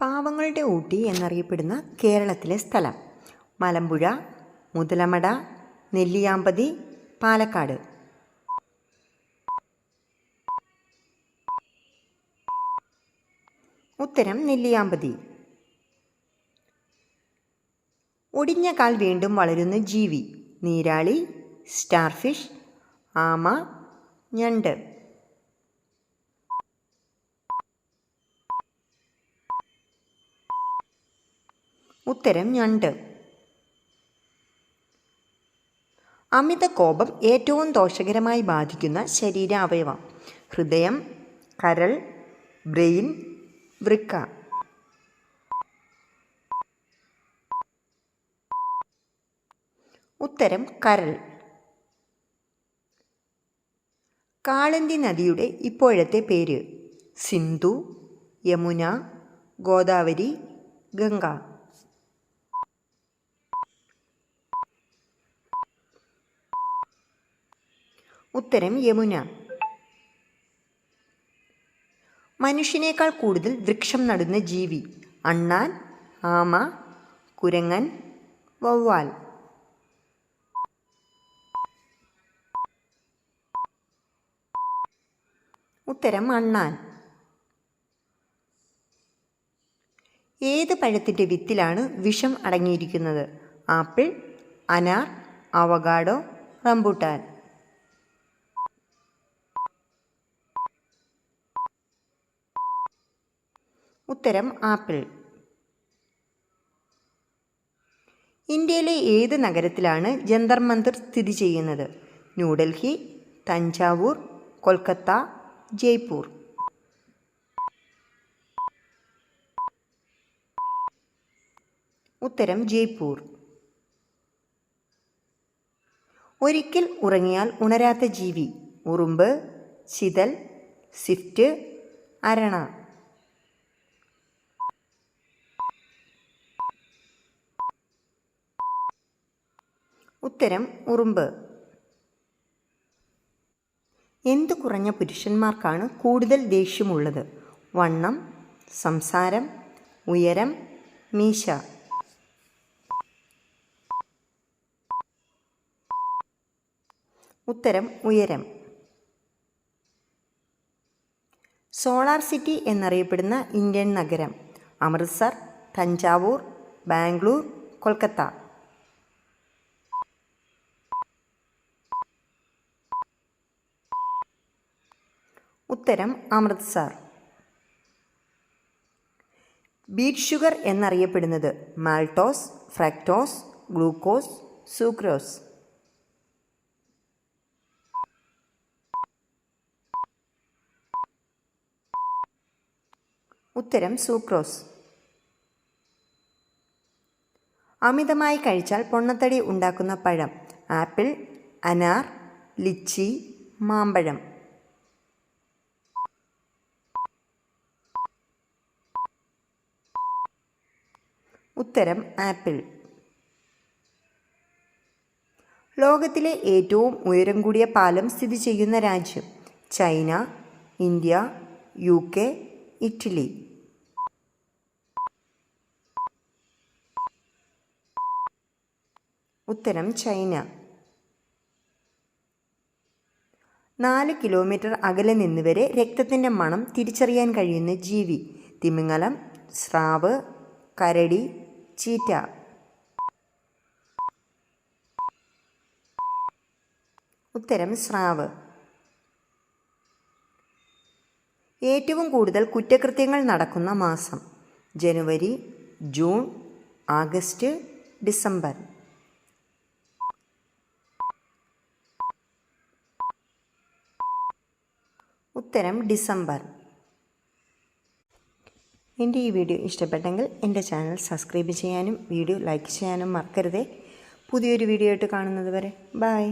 പാവങ്ങളുടെ ഊട്ടി എന്നറിയപ്പെടുന്ന കേരളത്തിലെ സ്ഥലം. മലമ്പുഴ മുതലമട നെല്ലിയാമ്പതി പാലക്കാട്. ഉത്തരം നെല്ലിയാമ്പതി. ഒടിഞ്ഞ കാൽ വീണ്ടും വളരുന്ന ജീവി നീരാളി സ്റ്റാർഫിഷ് ആമ ഞണ്ട്. ഉത്തരം ഞണ്ട്. അമിത കോപം ഏറ്റവും ദോഷകരമായി ബാധിക്കുന്ന ശരീരാവയവം. ഹൃദയം കരൾ ബ്രെയിൻ വൃക്ക. ഉത്തരം കരൾ. കാളന്തി നദിയുടെ ഇപ്പോഴത്തെ പേര് സിന്ധു യമുന ഗോദാവരി ഗംഗ. ഉത്തരം യമുന. മനുഷ്യനേക്കാൾ കൂടുതൽ വൃക്ഷം നടുന്ന ജീവി അണ്ണാൻ ആമ കുരങ്ങൻ വവ്വാൽ. ഉത്തരം അണ്ണാൻ. ഏത് പഴത്തിന്റെ വിത്തിലാണ് വിഷം അടങ്ങിയിരിക്കുന്നത്? ആപ്പിൾ അനാർ അവഗാഡോ റംബൂട്ടാൻ. ഉത്തരം ആപ്പിൾ. ഇന്ത്യയിലെ ഏത് നഗരത്തിലാണ് ജന്തർ മന്ദിർ സ്ഥിതി ചെയ്യുന്നത്? ന്യൂഡൽഹി തഞ്ചാവൂർ കൊൽക്കത്ത ജയ്പൂർ. ഉത്തരം ജയ്പൂർ. ഒരിക്കൽ ഉറങ്ങിയാൽ ഉണരാത്ത ജീവി ഉറുമ്പ് ചിതൽ സ്വിഫ്റ്റ് അരണ. ഉത്തരം ഉറുമ്പ്. എന്തു കുറഞ്ഞ പുരുഷന്മാർക്കാണ് കൂടുതൽ ദേഷ്യമുള്ളത്? വണ്ണം സംസാരം ഉയരം മീശ. ഉത്തരം ഉയരം. സോളാർ സിറ്റി എന്നറിയപ്പെടുന്ന ഇന്ത്യൻ നഗരം. അമൃത്സർ തഞ്ചാവൂർ ബാംഗ്ലൂർ കൊൽക്കത്ത. ഉത്തരം അമൃത്സർ ബീറ്റ് ഷുഗർ എന്നറിയപ്പെടുന്നത് മാൾട്ടോസ് ഫ്രക്ടോസ് ഗ്ലൂക്കോസ് സൂക്രോസ്. ഉത്തരം സൂക്രോസ്. അമിതമായി കഴിച്ചാൽ പൊണ്ണത്തടി ഉണ്ടാക്കുന്ന പഴം ആപ്പിൾ അനാർ ലിച്ചി മാമ്പഴം. ഉത്തരം ആപ്പിൾ. ലോകത്തിലെ ഏറ്റവും ഉയരം കൂടിയ പാലം സ്ഥിതി ചെയ്യുന്ന രാജ്യം China India U K Italy. ഉത്തരം ചൈന. നാല് കിലോമീറ്റർ അകലെ നിന്ന് വരെ രക്തത്തിന്റെ മണം തിരിച്ചറിയാൻ കഴിയുന്ന ജീവി. തിമിങ്ങലം സ്രാവ് കരടി ചീറ്റ. ഉത്തരം സ്രാവ്. ഏറ്റവും കൂടുതൽ കുറ്റകൃത്യങ്ങൾ നടക്കുന്ന മാസം ജനുവരി ജൂൺ ആഗസ്റ്റ് ഡിസംബർ. ഉത്തരം ഡിസംബർ. എന്റെ ഈ വീഡിയോ ഇഷ്ടപ്പെട്ടെങ്കിൽ എന്റെ ചാനൽ സബ്സ്ക്രൈബ് ചെയ്യാനും വീഡിയോ ലൈക്ക് ചെയ്യാനും മറക്കരുതേ. പുതിയൊരു വീഡിയോ ആയിട്ട് കാണുന്നത് വരെ. ബായ്